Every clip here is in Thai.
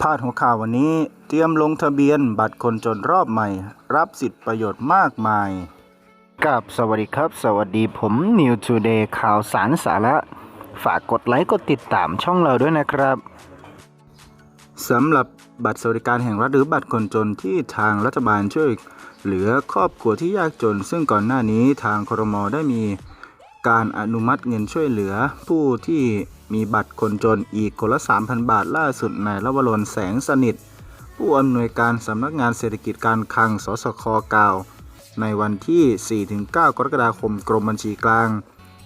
พาดหัวข่าววันนี้เตรียมลงทะเบียนบัตรคนจนรอบใหม่ รับสิทธิประโยชน์มากมายกับสวัสดีครับ สวัสดีผม New Today ข่าวสารสาระ ฝากกดไลค์กดติดตามช่องเราด้วยนะครับสำหรับบัตรสวัสดิการแห่งรัฐหรือบัตรคนจนที่ทางรัฐบาลช่วยเหลือครอบครัวที่ยากจน ซึ่งก่อนหน้านี้ทางครมได้มีการอนุมัติเงินช่วยเหลือผู้ที่มีบัตรคนจนอีกคนละ 3,000 บาทล่าสุดนายละวรนแสงสนิท ผู้อำนวยการสำนักงานเศรษฐกิจการคลังสสคกล่าว ในวันที่ 4-9 กรกฎาคมกรมบัญชีกลาง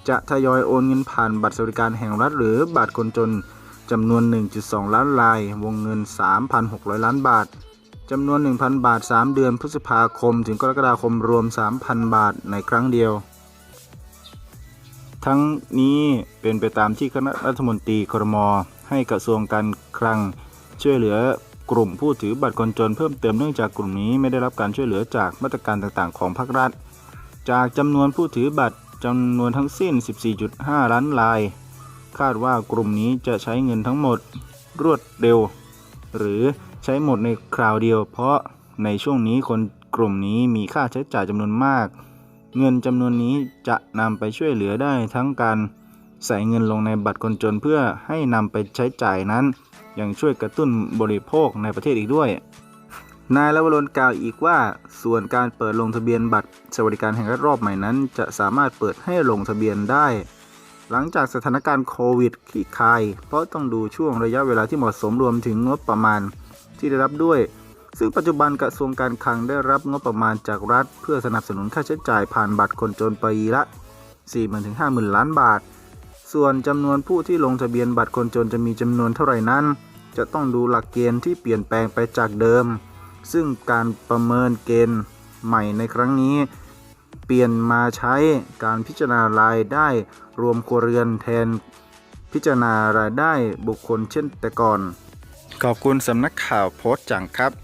จะทยอยโอนเงินผ่านบัตรสวัสดิการแห่งรัฐหรือบัตรคนจนจำนวน 1.2 ล้านลาย วงเงิน 3,600 ล้านบาทจำนวน 1,000 บาท 3 เดือนพฤษภาคม ถึงกรกฎาคมรวม 3,000 บาทในครั้งเดียว ทั้งนี้เป็นไปตามที่คณะรัฐมนตรีครม ให้กระทรวงการคลัง ช่วยเหลือกลุ่มผู้ถือบัตรคนจนเพิ่มเติมเนื่องจากกลุ่มนี้ไม่ได้รับการช่วยเหลือจากมาตรการต่างๆ ของภาครัฐ จากจำนวนผู้ถือบัตรจำนวนทั้งสิ้น 14.5 ล้านราย คาดว่ากลุ่มนี้จะใช้เงินทั้งหมดรวดเร็ว หรือใช้หมดในคราวเดียว เพราะในช่วงนี้คนกลุ่มนี้มีค่าใช้จ่ายจำนวนมาก เงินจำนวนนี้จะนำไปช่วยเหลือได้ทั้งการใส่เงินลงในบัตรคนจนเพื่อให้นำไปใช้จ่ายนั้น ยังช่วยกระตุ้นบริโภคในประเทศอีกด้วย นายละวรนกล่าวอีกว่า ส่วนการเปิดลงทะเบียนบัตรสวัสดิการแห่งรัฐรอบใหม่นั้น จะสามารถเปิดให้ลงทะเบียนได้ หลังจากสถานการณ์โควิดคลี่คลายเพราะต้องดูช่วงระยะเวลาที่เหมาะสมรวมถึงงบประมาณที่ได้รับด้วย ซึ่งปัจจุบันกระทรวงการคลังได้รับงบประมาณจากรัฐ เพื่อสนับสนุนค่าใช้จ่ายผ่านบัตรคนจนปีละ 40,000ถึง50,000 ล้านบาท ส่วนจำนวนผู้ที่ลงทะเบียนบัตรคนจนจะมีจำนวนเท่าไหร่นั้น จะต้องดูหลักเกณฑ์ที่เปลี่ยนแปลงไปจากเดิม ซึ่งการประเมินเกณฑ์ใหม่ในครั้งนี้ เปลี่ยนมาใช้การพิจารณารายได้รวมครัวเรือนแทนพิจารณารายได้บุคคลเช่นแต่ก่อน ขอบคุณสำนักข่าวโพสต์จังครับ